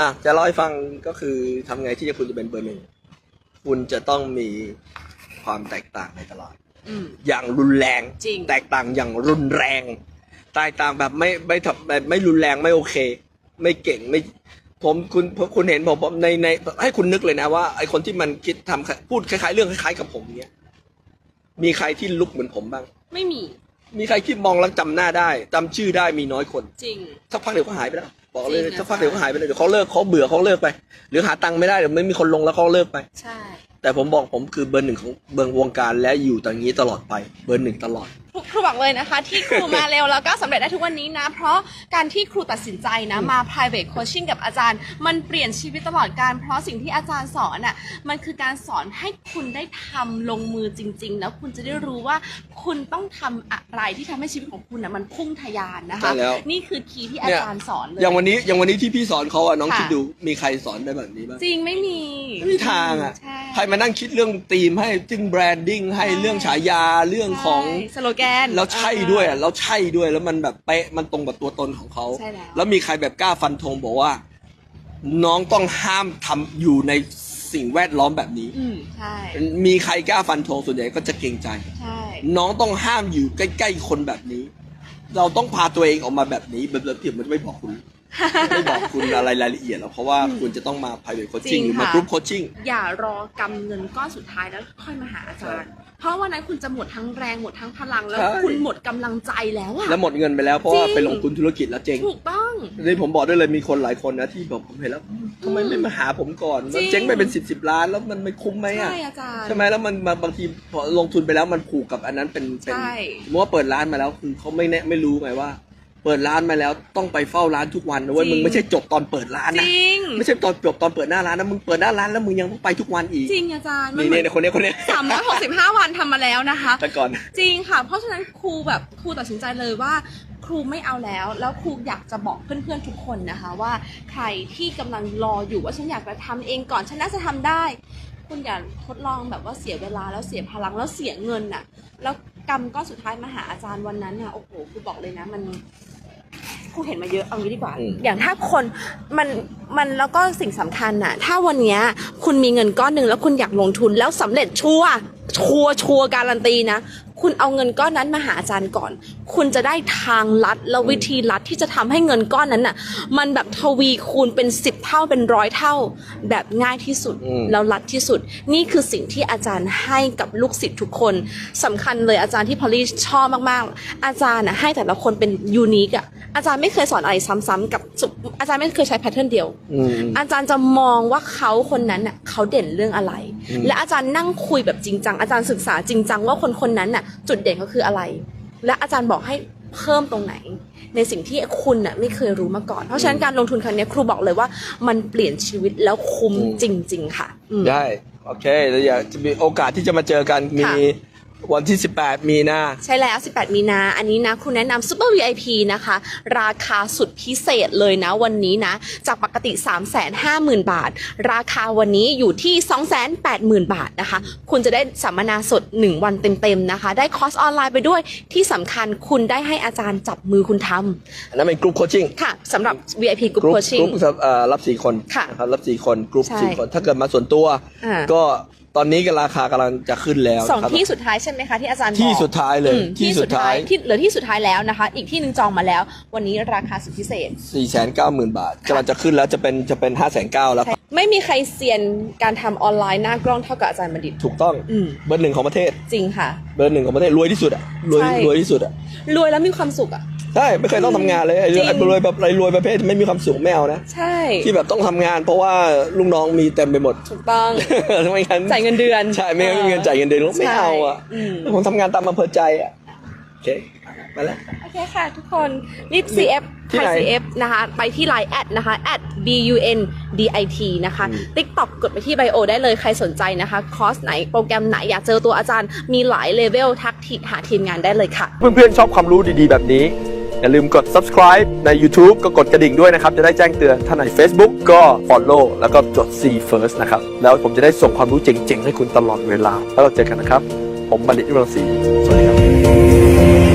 อะจะเล่าให้ฟังก็คือทำไงที่จะคุณจะเป็นเบอร์หนึ่งคุณจะต้องมีความแตกต่างในตลาดอืมอย่างรุนแรงจริงแตกต่างอย่างรุนแรงแตกต่างแบบไม่ไม่ทำแบบไม่รุนแรงไม่โอเค ไม่เก่งไม่ผมคุณคุณเห็นผมผมในในให้คุณนึกเลยนะว่าไอคนที่มันคิดทำพูดคล้ายๆ เรื่องคล้ายๆกับผมเนี้ยมีใครที่ลุกเหมือนผมบ้าง ไม่มี มีใครที่มองแล้วจำหน้าได้จำชื่อได้มีน้อยคนจริง สักพักเดี๋ยวก็หายไปแล้วบอกเลยจริงนะ สักพักเดี๋ยวก็หายไปเลยเดี๋ยวเขาเลิกเขาเบื่อเขาเลิกไป หรือหาตังค์ไม่ได้เดี๋ยวไม่มีคนลงแล้วเขาเลิกไป ใช่ แต่ผมบอกผมคือเบอร์หนึ่งของเบอร์วงการและอยู่ตรงนี้ตลอดไปเบอร์หนึ่งตลอด ครูครูบอกเลยนะคะ ที่ครูมาเร็วแล้วก็สำเร็จได้ทุกวันนี้นะ เพราะการที่ครูตัดสินใจนะมา private coaching กับอาจารย์ มันเปลี่ยนชีวิตตลอดการ เพราะสิ่งที่อาจารย์สอนอะมันคือการสอนให้คุณได้ทำลงมือจริง ๆ แล้วคุณจะได้รู้ว่าคุณต้องทำอะไรที่ทำให้ชีวิตของคุณอะมันพุ่งทะยานนะคะ ใช่แล้ว นี่คือคีย์ที่อาจารย์สอนเลย อย่างวันนี้อย่างวันนี้ที่พี่สอนเขาอะน้องค่ะ คิดดูมีใครสอนได้แบบนี้บ้างจริงไม่มี ไม่มีทางอะ ใช่ ใครมานั่งคิดเรื่องธีมให้จึงแบรนดิ้งให้ใช่เรื่องฉายาเรื่องของใช่สโลแกน แล้วใช่ด้วยอะแล้วใช่ด้วยแล้วมันแบบเป๊ะมันตรงกับตัวตนของเขาใช่แล้ว แล้วมีใครแบบกล้าฟันธงบอกว่า น้องต้องห้ามทำอยู่ในสิ่งแวดล้อมแบบนี้ อืมใช่ มีใครกล้าฟันธงส่วนใหญ่ก็จะเกรงใจ ใช่ น้องต้องห้ามอยู่ใกล้ ๆ คนแบบนี้ เราต้องพาตัวเองออกมาแบบนี้แบบแบบที่มันไม่บอกคุณ ไม่บอกคุณอะไรรายละเอียดหรอกเพราะว่าคุณจะต้องมา private coaching หรือมา group coaching อย่ารอกำเงินก้อนสุดท้ายแล้วค่อยมาหาอาจารย์ เพราะวันนั้นคุณจะหมดทั้งแรงหมดทั้งพลังแล้วใช่ คุณหมดกำลังใจแล้วอะ แล้วหมดเงินไปแล้วเพราะว่าจริง ไปลงทุนธุรกิจแล้วเจ๊งถูกต้อง นี่ผมบอกได้เลยมีคนหลายคนนะที่บอกผมเห็นแล้วทำไมไม่มาหาผมก่อนจริงมันเจ๊งไปเป็นสิบสิบล้านแล้วมันไม่คุ้มไหมอะ ใช่อาจารย์ ใช่ไหมแล้วมันบางบางทีพอลงทุนไปแล้วมันผูกกับอันนั้นเป็นเป็นใช่ สมมติว่าเปิดร้านมาแล้วคือเขาไม่แน่ไม่รู้ไงว่า เปิดร้านมาแล้วต้องไปเฝ้าร้านทุกวันนะเว้ยจริง มึงไม่ใช่จบตอนเปิดร้านจนะริง ไม่ใช่ตอนจบตอนเปิดหน้าร้านนะมึงเปิดหน้าร้านแล้วมึงยังต้องไปทุกวันอีกจริงอาจารย์มันนี่เหมือนนี่คนนี้คนนี้สามร้อยหกสิบห้าวันทำมาแล้วนะคะ แต่ก่อน จริงค่ะ เพราะฉะนั้นครูแบบครูตัดสินใจเลยว่า ครูไม่เอาแล้ว แล้วครูอยากจะบอกเพื่อนๆทุกคนนะคะ ว่าใครที่กำลังรออยู่ว่าฉันอยากจะทำเองก่อนฉันน่าจะทำได้ คุณอย่าทดลองแบบว่าเสียเวลาแล้วเสียพลังแล้วเสียเงินน่ะ แล้วกรรมก็สุดท้ายมาหาอาจารย์วันนั้นน่ะโอ้โหครูบอกเลยนะ มัน ครูเห็นมาเยอะเอางี้ดีกว่า อืม อย่างถ้าคนมันมันแล้วก็สิ่งสำคัญน่ะ ถ้าวันเนี้ยคุณมีเงินก้อนหนึ่งแล้วคุณอยากลงทุนแล้วสำเร็จชัวร์ชัวร์ชัวร์การันตีนะ คุณเอาเงินก้อนนั้นมาหาอาจารย์ก่อน คุณจะได้ทางลัดและวิธีลัดที่จะทำให้เงินก้อนนั้นน่ะ มันแบบทวีคูณเป็นสิบเท่าเป็นร้อยเท่า แบบง่ายที่สุดอืมแล้วลัดที่สุด นี่คือสิ่งที่อาจารย์ให้กับลูกศิษย์ทุกคนสำคัญเลยอาจารย์ที่พอลลี่ชอบมากๆ อาจารย์น่ะให้แต่ละคนเป็นยูนิคอะอาจารย์ไม่เคยสอนอะไรซ้ำๆกับสุอาจารย์ไม่เคยใช้แพทเทิร์นเดียวอืมอาจารย์จะมองว่าเขาคนนั้นน่ะเขาเด่นเรื่องอะไรอืมและอาจารย์นั่งคุยแบบจริงจังอาจารย์ศึกษาจริงจังว่าคนคนนั้นน่ะจุดเด่นเขาคืออะไร และอาจารย์บอกให้เพิ่มตรงไหน ในสิ่งที่คุณน่ะไม่เคยรู้มาก่อน เพราะฉะนั้นการลงทุนครั้งนี้ครูบอกเลยว่ามันเปลี่ยนชีวิตแล้วคุ้มจริง ๆ ค่ะอืมได้ โอเคแล้วอยากจะมีโอกาสที่จะมาเจอกันมีค่ะ วันที่ 18 มีนา ใช่แล้ว 18 มีนา อันนี้นะคุณแนะนำ Super VIP นะคะ ราคาสุดพิเศษเลยนะวันนี้นะ จากปกติ 350,000 บาท ราคาวันนี้อยู่ที่ 280,000 บาทนะคะ คุณจะได้สัมมนาสด 1 วันเต็มๆนะคะ ได้คอร์สออนไลน์ไปด้วย ที่สำคัญคุณได้ให้อาจารย์จับมือคุณทอันนั้นเป็นกลุ่มโคชชิ่งำค่ะสำหรับ VIP ก Group ลุ่ม Coaching กลุ่มเอ่อรับสี่คน ค่ะนะครับรับสี่คน กลุ่มใช่สี่คน ถ้าเกิดมาส่วนตัวอ่าก็ ตอนนี้ก็ราคากำลังจะขึ้นแล้วสองนะครับที่สุดท้ายใช่ไหมคะที่อาจารย์บอกที่สุดท้ายเลยอืมที่สุดท้ายที่เหลือที่สุดท้ายแล้วนะคะ อีกที่หนึ่งจองมาแล้ว วันนี้ราคาสุดพิเศษ4 9 0 0 0 0บาทกำลังจะขึ้นแล้วจะเป็นจะเป็น5 9 0 0 0แล้วไม่มีใครเซียนการทำออนไลน์หน้ากล้องเท่ากับอาจารย์บัณฑิต ถูกต้องอืม เบอร์หนึ่งของประเทศ จริงค่ะ เบอร์หนึ่งของประเทศรวยที่สุดอะรวยใช่ รวยที่สุดอะรวยแล้วมีความสุขอะ ใช่ไม่เคยต้องทำงานเลยไอ้จริงไอ้รวยแบบไรรวยประเภทไม่มีความสุขไม่เอานะใช่ที่แบบต้องทำงาน เพราะว่าลูกน้องมีเต็มไปหมดถูกต้องไม่งั้นจ่ายเงินเดือนใช่ไม่งั้นไม่มีเงินจ่ายเงินเดือนไม่เอาอะใช่อืมผมทำงานตามอำเภอใจอะโอเคไปแล้วโอเคค่ะทุกคนรีบ CF ที่ไหนไทย CF นะคะไปที่ Line แอดนะคะ at b u n d i t นะคะอืม TikTok กดไปที่ไบโอได้เลยใครสนใจนะคะ คอร์สไหนโปรแกรมไหนอยากเจอตัวอาจารย์มีหลายเลเวลทักทีหาทีมงานได้เลยค่ะ เพื่อนๆชอบความรู้ดีๆแบบนี้ อย่าลืมกด subscribe ใน YouTube ก็กดกระดิ่งด้วยนะครับ จะได้แจ้งเตือนถ้าใน Facebook ก็ follow แล้วก็จด see first นะครับ แล้วผมจะได้ส่งความรู้เจ๋งๆ ให้คุณตลอดเวลา แล้วเราเจอกันนะครับ ผมบัณฑิตยุรังศรีสวัสดีครับ